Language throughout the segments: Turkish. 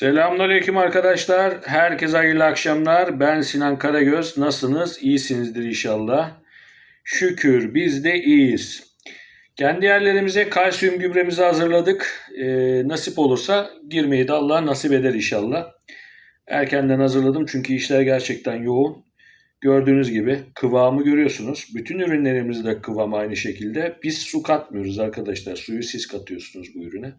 Selamünaleyküm arkadaşlar. Herkese hayırlı akşamlar. Ben Sinan Karagöz. Nasılsınız? İyisinizdir inşallah. Şükür biz de iyiyiz. Kendi yerlerimize kalsiyum gübremizi hazırladık. Ee, nasip olursa girmeyi de Allah nasip eder inşallah. Erkenden hazırladım çünkü işler gerçekten yoğun. Gördüğünüz gibi kıvamı görüyorsunuz. Bütün ürünlerimizde kıvam aynı şekilde. Biz su katmıyoruz arkadaşlar. Suyu siz katıyorsunuz bu ürüne.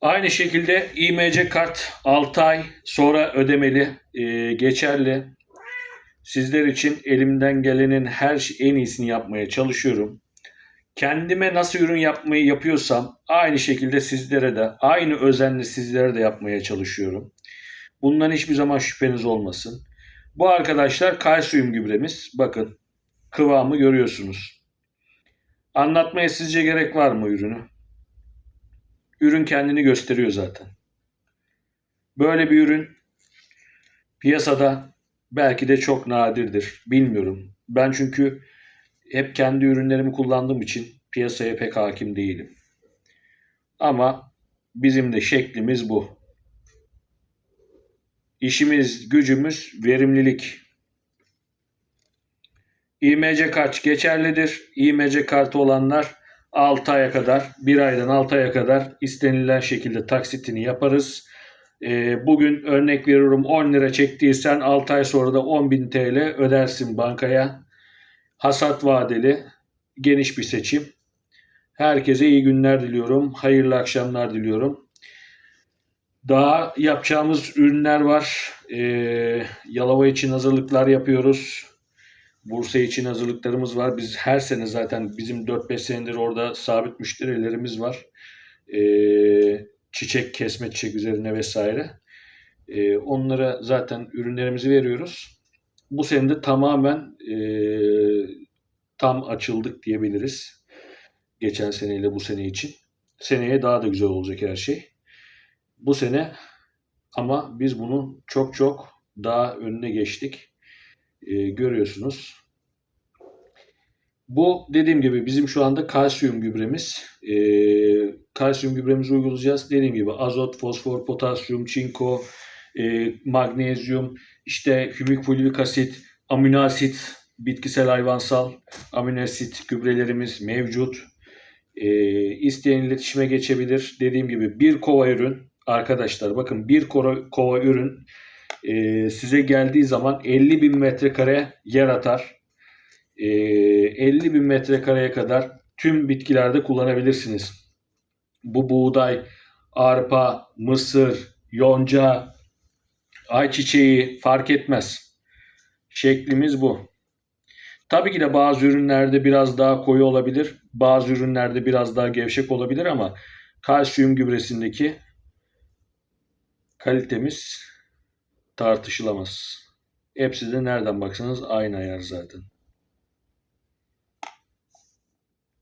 Aynı şekilde IMC kart 6 ay sonra ödemeli, e, geçerli. Sizler için elimden gelenin her şey- en iyisini yapmaya çalışıyorum. Kendime nasıl ürün yapmayı yapıyorsam aynı şekilde sizlere de aynı özenle sizlere de yapmaya çalışıyorum. Bundan hiçbir zaman şüpheniz olmasın. Bu arkadaşlar kalsiyum gübremiz. Bakın kıvamı görüyorsunuz. Anlatmaya sizce gerek var mı ürünü? Ürün kendini gösteriyor zaten. Böyle bir ürün piyasada belki de çok nadirdir. Bilmiyorum. Ben çünkü hep kendi ürünlerimi kullandığım için piyasaya pek hakim değilim. Ama bizim de şeklimiz bu. İşimiz, gücümüz verimlilik. İMC kart geçerlidir. İMC kartı olanlar 6 aya kadar, 1 aydan 6 aya kadar istenilen şekilde taksitini yaparız. Ee, bugün örnek veriyorum 10 lira çektiysen 6 ay sonra da 10.000 TL ödersin bankaya. Hasat vadeli, geniş bir seçim. Herkese iyi günler diliyorum. Hayırlı akşamlar diliyorum. Daha yapacağımız ürünler var. Ee, Yalova için hazırlıklar yapıyoruz. Bursa için hazırlıklarımız var. Biz her sene zaten bizim 4-5 senedir orada sabit müşterilerimiz var. Ee, çiçek kesme çiçek üzerine vesaire. Ee, onlara zaten ürünlerimizi veriyoruz. Bu sene de tamamen e, tam açıldık diyebiliriz. Geçen seneyle bu sene için. Seneye daha da güzel olacak her şey. Bu sene ama biz bunun çok çok daha önüne geçtik. Ee, görüyorsunuz. Bu dediğim gibi bizim şu anda kalsiyum gübremiz. Ee, kalsiyum gübremizi uygulayacağız. Dediğim gibi azot, fosfor, potasyum, çinko, e, magnezyum, işte hümik fulvik asit, amino asit, bitkisel hayvansal amino asit gübrelerimiz mevcut. Ee, isteyen iletişime geçebilir. Dediğim gibi bir kova ürün arkadaşlar bakın bir kova ürün e, size geldiği zaman 50 bin metrekare yer atar. E, 50 bin metrekareye kadar tüm bitkilerde kullanabilirsiniz. Bu buğday, arpa, mısır, yonca, ayçiçeği fark etmez. Şeklimiz bu. Tabii ki de bazı ürünlerde biraz daha koyu olabilir. Bazı ürünlerde biraz daha gevşek olabilir ama kalsiyum gübresindeki kalitemiz tartışılamaz. Hepsi de nereden baksanız aynı ayar zaten.